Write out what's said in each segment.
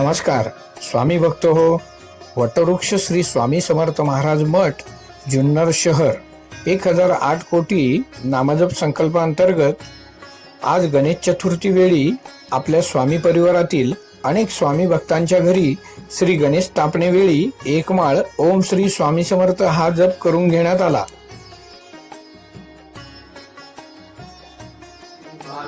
नमस्कार. स्वामी भक्त हो. वटवृक्ष श्री स्वामी समर्थ महाराज मठ जुन्नर शहर. एक हजार आठ कोटी नामजप संकल्पांतर्गत आज गणेश चतुर्थी वेळी आपल्या स्वामी परिवारातील अनेक स्वामी भक्तांच्या घरी श्री गणेश स्थापनेवेळी एकमाळ एक माळ ओम श्री स्वामी समर्थ हा जप करून घेण्यात आला.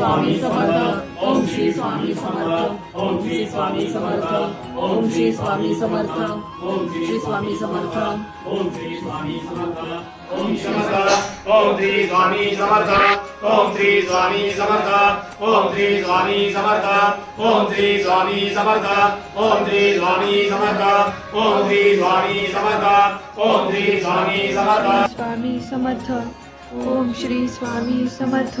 स्वामी समर्थ ओम श्री स्वामी समर्थ ओम श्री स्वामी समर्थ ओम श्री स्वामी समर्थ ओम श्री स्वामी समर्थ ओम श्री स्वामी समर्थ ओम समर्थ ओम श्री स्वामी समर्थ ओम श्री स्वामी समर्थ ओम श्री स्वामी समर्थ ओम श्री स्वामी समर्थ ओम श्री स्वामी समर्थ ओम श्री स्वामी समर्थ ओम श्री स्वामी समर्थ स्वामी समर्थ ओम श्री स्वामी समर्थ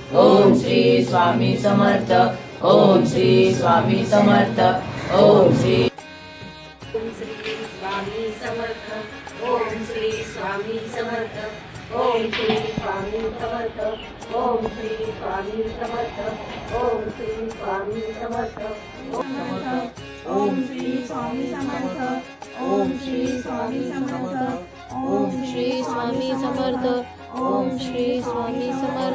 ओम श्री स्वामी समर्थ ओम श्री स्वामी समर्थ ओम श्री ओम श्री स्वामी समर्थ ओम श्री स्वामी समर्थ ओम श्री स्वामी समर्थ ओम श्री स्वामी समर्थ ओम श्री स्वामी समर्थ ओम श्री स्वामी समर्थ ओम श्री स्वामी समर्थ ओम श्री स्वामी समर्थ ओम श्री स्वामी समर्थ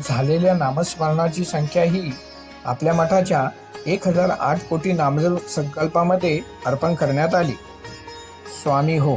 झालेल्या नामस्मरणाची संख्या ही आपल्या मठाच्या एक हजार आठ कोटी नामजल संकल्पामध्ये अर्पण करण्यात आली. स्वामी हो.